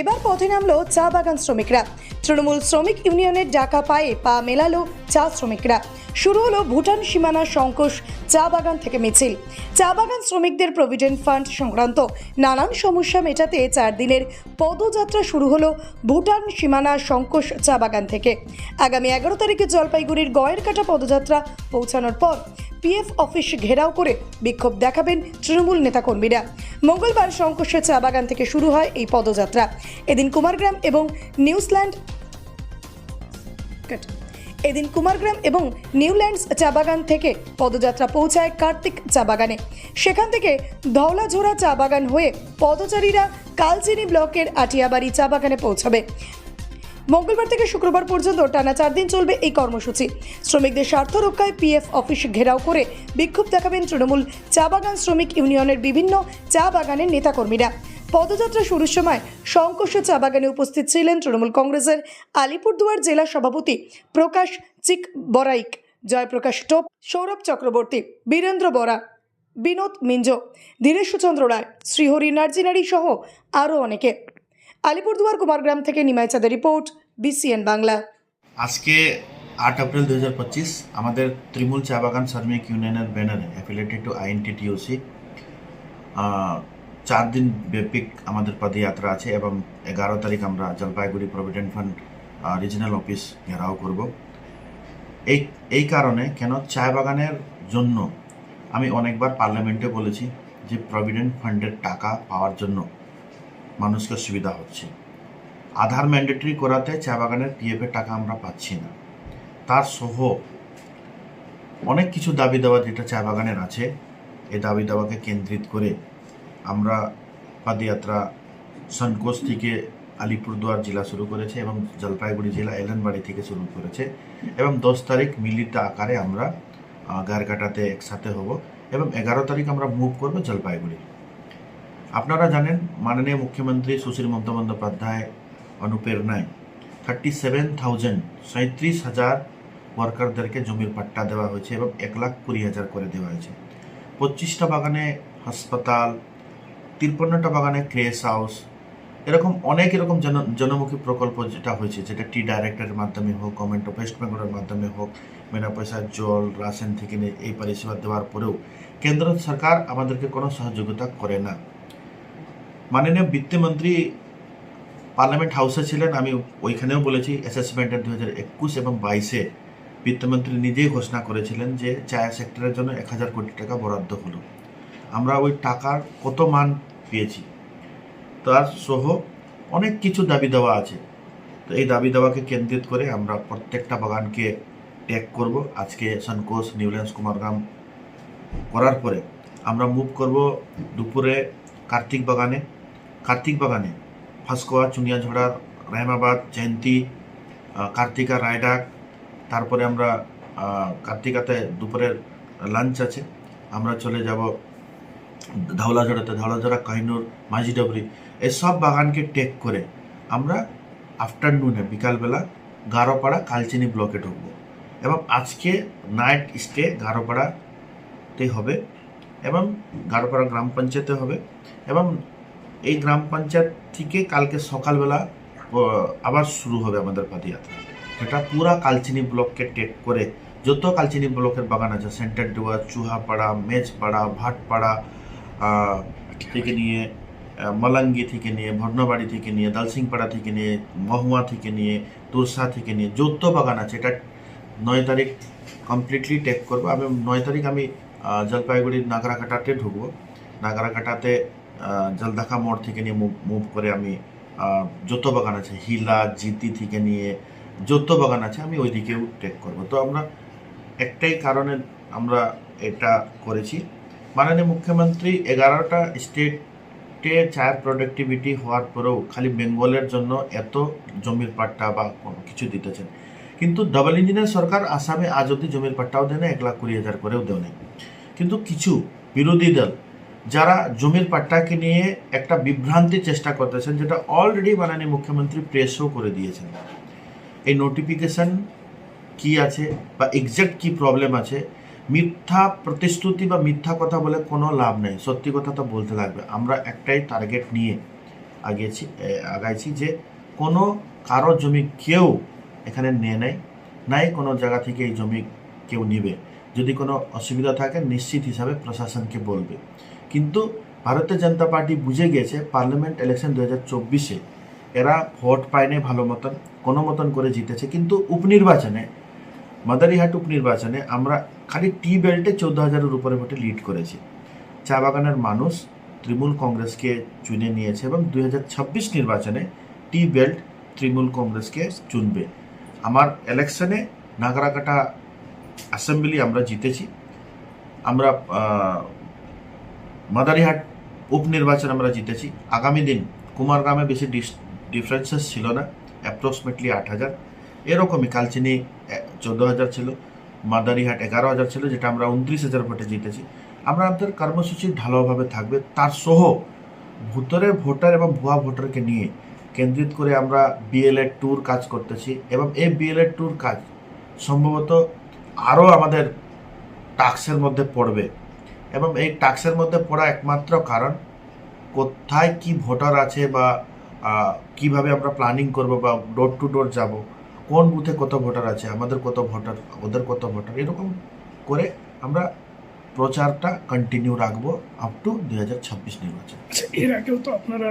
এবার পথে নামলো চা বাগান শ্রমিকরা। তৃণমূল শ্রমিক ইউনিয়নের ডাকা পায়ে পা মেলালো চা শ্রমিকরা। শুরু হলো ভুটান সীমানা সংকোষ চা বাগান থেকে মিছিল। চা বাগান শ্রমিকদের প্রভিডেন্ট ফান্ড সংক্রান্ত নানান সমস্যা মেটাতে চার দিনের পদযাত্রা শুরু হলো ভুটান সীমানা সংকোষ চা বাগান থেকে। আগামী এগারো তারিখে জলপাইগুড়ির গয়ের কাটা পদযাত্রা পৌঁছানোর পর পিএফ অফিস ঘেরাও করে বিক্ষোভ দেখাবেন তৃণমূল নেতাকর্মীরা। মঙ্গলবার সংকোষে চা বাগান থেকে শুরু হয় এই পদযাত্রা। এদিন কুমারগ্রাম এবং নিউজিল্যান্ড। এদিন কুমারগ্রাম এবং নিউল্যান্ডস চা বাগান থেকে পদযাত্রা পৌঁছায় কার্তিক চা বাগানে। সেখান থেকে ধওলাঝোড়া চা বাগান হয়ে পদচারীরা কালচিনি ব্লকের আটিয়াবাড়ি চা বাগানে পৌঁছাবে। মঙ্গলবার থেকে শুক্রবার পর্যন্ত টানা চার দিন চলবে এই কর্মসূচি। শ্রমিকদের স্বার্থ রক্ষায় পিএফ অফিস ঘেরাও করে বিক্ষোভ দেখাবেন তৃণমূল চা বাগান শ্রমিক ইউনিয়নের বিভিন্ন চা বাগানের নেতাকর্মীরা। পদযাত্রা শুরুর সময় শঙ্কর্ষ চা বাগানে উপস্থিত ছিলেন তৃণমূল কংগ্রেসের আলিপুরদুয়ার জেলা সভাপতি প্রকাশ চিক বরাইক জয়প্রকাশ টোপ, সৌরভ চক্রবর্তী, বীরেন্দ্র বরা, বিনোদ মিঞ্জ, ধীরেশচন্দ্র রায়, শ্রীহরি নার্জিনারি সহ আরও অনেকে। আলিপুরদুয়ার কুমারগ্রাম থেকে নিমাই চাঁদের রিপোর্ট, বিসিএন বাংলা। আজকে আট এপ্রিল দু হাজার পঁচিশ, আমাদের তৃণমূল চা বাগান শ্রমিক ইউনিয়নের ব্যানারে অ্যাফিলেটেড টু আইএনটিটিওসি চার দিন ব্যাপিক আমাদের পদযাত্রা আছে এবং এগারো তারিখ আমরা Jalpaiguri provident fund regional office ঘেরাও করব। এই এই কারণে কেন চা বাগানের জন্য আমি অনেকবার পার্লামেন্টে বলেছি যে প্রভিডেন্ট ফান্ডের টাকা পাওয়ার জন্য মানুষকে সুবিধা হচ্ছে। আধার ম্যান্ডেটরি করাতে চা বাগানের পিএফের টাকা আমরা পাচ্ছি না। তার সহ অনেক কিছু দাবি দেওয়া যেটা চা বাগানের আছে, এই দাবি দেওয়াকে কেন্দ্রিত করে আমরা পদযাত্রা সনকোষ থেকে আলিপুরদুয়ার জেলা শুরু করেছে এবং জলপাইগুড়ি জেলা এলেনবাড়ি থেকে শুরু করেছে এবং দশ তারিখ মিলিত আকারে আমরা গারকাটাতে একসাথে হব এবং এগারো তারিখ আমরা মুভ করব জলপাইগুড়ি। আপনারা জানেন, মাননীয় মুখ্যমন্ত্রী সুশীল মমতা বন্দ্যোপাধ্যায় অনুপ্রেরণায় থার্টি সেভেন থাউজেন্ড সাঁত্রিশ হাজার ওয়ার্কারদেরকে জমির পাট্টা দেওয়া হয়েছে এবং এক লাখ কুড়ি হাজার করে দেওয়া হয়েছে। পঁচিশটা বাগানে হাসপাতাল তিরপন্নটা বাগানে ক্রেস হাউস, এরকম অনেক এরকম জন, জনমুখী প্রকল্প যেটা হয়েছে, যেটা টি ডাইরেক্টরের মাধ্যমে হোক, গভর্নমেন্ট অফ ওয়েস্ট বেঙ্গলের মাধ্যমে হোক, বিনা পয়সার জল রাশন থেকে এই পরিষেবা দেওয়ার পরেও কেন্দ্র সরকার আমাদেরকে কোনো সহযোগিতা করে না। মাননীয় বিত্তমন্ত্রী পার্লামেন্ট হাউসে ছিলেন, আমি ওইখানেও বলেছি অ্যাসেসমেন্টের দু হাজার একুশ এবং বাইশে বিত্তমন্ত্রী নিজেই ঘোষণা করেছিলেন যে চা সেক্টরের জন্য এক হাজার কোটি টাকা বরাদ্দ হলো। আমরা ওই টাকার কত মান পেয়েছি। তার সহ অনেক কিছু দাবি দেওয়া আছে। তো এই দাবি দেওয়াকে কেন্দ্রিত করে আমরা প্রত্যেকটা বাগানকে ট্যাগ করব। আজকে সনকোষ নিউল্যান্ডস কুমারগ্রাম করার পরে আমরা মুভ করব দুপুরে কার্তিক বাগানে। কার্তিক বাগানে ফাঁসকোয়া চুনিয়াঝড়ার রহমাবাদ জয়ন্তী কার্তিকা রায়ডাক, তারপরে আমরা কার্তিকাতে দুপুরের লাঞ্চ আছে। আমরা চলে যাব ধওলাঝড়াতে ধওলাঝড়া কাহিনুর, মাঝিডবরি, এসব বাগানকে টেক করে আমরা আফটারনুনে, বিকালবেলা গারোপাড়া কালচিনি ব্লকে ঢুকবো। এবং আজকে নাইট স্টে গারোপাড়াতে হবে এবং গারোপাড়া গ্রাম পঞ্চায়েতে হবে এবং এই গ্রাম পঞ্চায়েত থেকে কালকে সকালবেলা আবার শুরু হবে আমাদের পদযাত্রা। যেটা পুরা কালচিনি ব্লককে টেক করে, যত কালচিনি ব্লকের বাগান আছে, সেন্টার ডুয়া চুহাপাড়া, মেজপাড়া, ভাটপাড়া থেকে নিয়ে মলাঙ্গি থেকে নিয়ে ভর্ণবাড়ি থেকে নিয়ে দালসিংপাড়া থেকে নিয়ে মহুয়া থেকে নিয়ে তুরসা থেকে নিয়ে যত বাগান আছে। এটা নয় তারিখ কমপ্লিটলি টেক করব। আমি নয় তারিখ আমি জলপাইগুড়ির নাগরাকাটাতে ঢুকবো। নাগরাকাটাতে জলদাখা মোড় থেকে নিয়ে মুভ মুভ করে আমি যত বাগান আছে। হিলা জিতি থেকে নিয়ে যত বাগান আছে। আমি ওইদিকেও টেক করব। তো আমরা একটাই কারণে আমরা এটা করেছি। মাননীয় মুখ্যমন্ত্রী এগারোটা স্টেটে চায়ের প্রোডাক্টিভিটি হওয়ার পরেও খালি বেঙ্গলের জন্য এত জমির পাট্টা বা কোনো কিছু দিতেছেন। কিন্তু ডাবল ইঞ্জিনের সরকার আসামে আজ অব্দি জমির পাট্টাও দেয় না এক লাখ কুড়ি হাজার করেও দেয় না কিন্তু কিছু বিরোধী দল যারা জমির পাট্টাকে নিয়ে একটা বিভ্রান্তি চেষ্টা করতেছেন, যেটা অলরেডি মাননীয় মুখ্যমন্ত্রী প্রেসও করে দিয়েছেন। এই নোটিফিকেশন কি আছে বা এক্সাক্ট কি প্রবলেম আছে মিথ্যা প্রতিশ্রুতি বা মিথ্যা কথা বলে কোনো লাভ নেই। সত্যি কথা তো বলতে লাগবে। আমরা একটাই টার্গেট নিয়ে আগিয়েছি আগাইছি যে কোনো কারও জমি কেউ এখানে নিয়ে নেয়, নাই কোনো জায়গা থেকে এই জমি কেউ নিবে। যদি কোনো অসুবিধা থাকে, নিশ্চিত হিসাবে প্রশাসনকে বলবে। কিন্তু ভারতীয় জনতা পার্টি বুঝে গিয়েছে, পার্লামেন্ট ইলেকশন দু হাজার চব্বিশে এরা ভোট পায়নি ভালো মতন, কোনো মতন করে জিতেছে। কিন্তু উপনির্বাচনে, মাদারিহাট উপনির্বাচনে আমরা খালি টি বেল্টে চৌদ্দ হাজারের উপরে ভোটে লিড করেছি। চা বাগানের মানুষ তৃণমূল কংগ্রেসকে চুনে নিয়েছে এবং দু হাজার ছাব্বিশ নির্বাচনে টি বেল্ট তৃণমূল কংগ্রেসকে চুনবে। আমার ইলেকশনে নাগরাকাটা অ্যাসেম্বলি আমরা জিতেছি। আমরা মাদারিহাট উপনির্বাচন আমরা জিতেছি। আগামী দিন কুমারগ্রামে বেশি ডিফারেন্সেস ছিল না অ্যাপ্রক্সিমেটলি আট হাজার। এরকমই কালচিনি চোদ্দ হাজার ছিল। মাদারিহাট এগারো হাজার ছিল, যেটা আমরা উনত্রিশ হাজার ভোটে জিতেছি। আমরা আমাদের কর্মসূচি ঢালাওভাবে থাকবে, তার সহ ভূতরে ভোটার এবং ভুয়া ভোটারকে নিয়ে কেন্দ্রিত করে আমরা বিএলএড ট্যুর কাজ করতেছি এবং এই বিএলএড ট্যুর কাজ সম্ভবত আরও আমাদের টাক্সের মধ্যে পড়বে এবং এই টাক্সের মধ্যে পড়া একমাত্র কারণ কোথায় কি ভোটার আছে বা কীভাবে আমরা প্ল্যানিং করব বা ডোর টু ডোর যাব কোন বুথে কত ভোটার আছে, আমাদের কত ভোটার, ওদের কত ভোটার, এরকম করে আমরা প্রচারটা কন্টিনিউ রাখব আপ টু দুই হাজার ছাব্বিশ নির্বাচন। আচ্ছা এর আগেও তো আপনারা